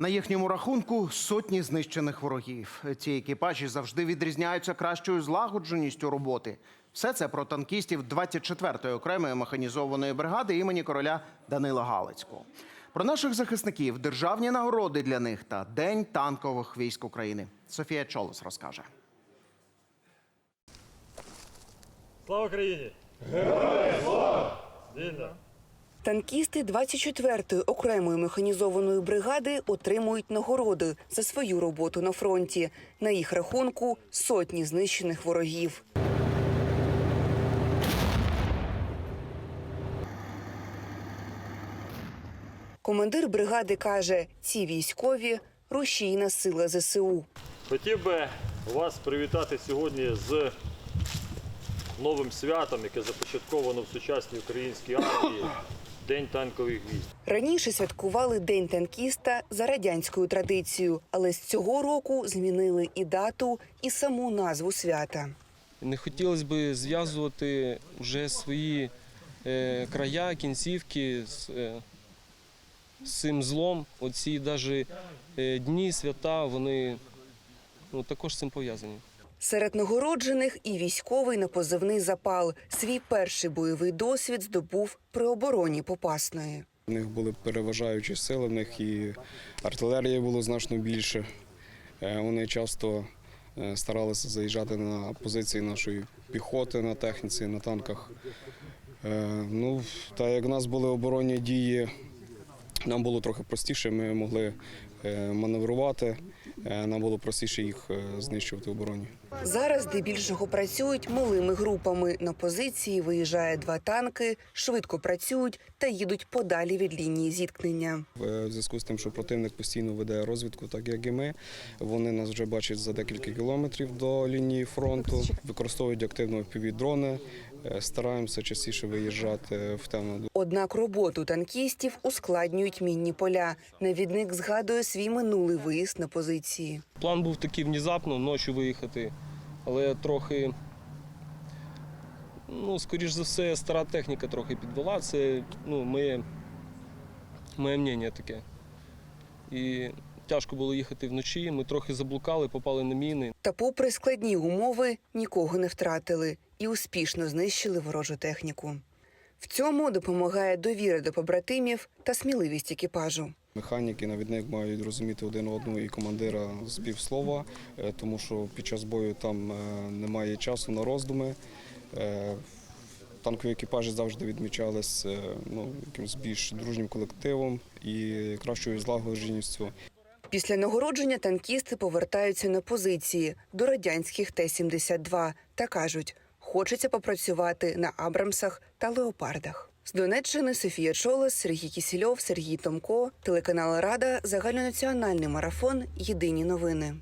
На їхньому рахунку сотні знищених ворогів. Ці екіпажі завжди відрізняються кращою злагодженістю роботи. Все це про танкістів 24-ї окремої механізованої бригади імені короля Данила Галицького. Про наших захисників, державні нагороди для них та День танкових військ України. Софія Чолос розкаже. Слава Україні! Героям! Танкісти 24-ї окремої механізованої бригади отримують нагороди за свою роботу на фронті. На їх рахунку сотні знищених ворогів. Командир бригади каже: ці військові рушійна сила ЗСУ. Хотів би вас привітати сьогодні з новим святом, яке започатковано в сучасній українській армії День танкових військ. Раніше святкували День танкіста за радянською традицією, але з цього року змінили і дату, і саму назву свята. Не хотілося б зв'язувати вже свої е, края, кінцівки з, е, з цим злом. Оці навіть е, дні, свята, вони ну, також з цим пов'язані. Серед нагороджених і військовий на позивний запал. Свій перший бойовий досвід здобув при обороні Попасної. У них були переважаючі сили, в них і артилерії було значно більше. Е, Вони часто е, старалися заїжджати на позиції нашої піхоти на техніці, на танках. Е, Ну, та як в нас були оборонні дії, нам було трохи простіше, ми могли е, маневрувати, е, нам було простіше їх е, знищувати в обороні. Зараз здебільшого працюють малими групами. На позиції виїжджає два танки, швидко працюють та їдуть подалі від лінії зіткнення. В зв'язку з тим, що противник постійно веде розвідку, так як і ми. Вони нас вже бачать за декілька кілометрів до лінії фронту, використовують активно півдрони. Стараємося частіше виїжджати в темну Однак роботу танкістів ускладнюють мінні поля. Навідник згадує свій минулий виїзд на позиції. План був такий внезапно ночі виїхати, але трохи, ну, скоріш за все, стара техніка трохи підвела. Це ну, моє, моє мнення таке. І тяжко було їхати вночі. Ми трохи заблукали, попали на міни. Та, попри складні умови, нікого не втратили і успішно знищили ворожу техніку. В цьому допомагає довіра до побратимів та сміливість екіпажу. Механіки, навідник мають розуміти один одного і командира з півслова, е, тому що під час бою там е, немає часу на роздуми. Е, Танкові екіпажі завжди відмічались ну, якимось більш дружнім колективом і кращою злагодженістю. Після нагородження танкісти повертаються на позиції до радянських Т-72 та кажуть, хочеться попрацювати на Абрамсах та Леопардах. З Донеччини Софія Чолос, Сергій Кісільов, Сергій Томко, телеканал Рада, загальнонаціональний марафон. Єдині новини.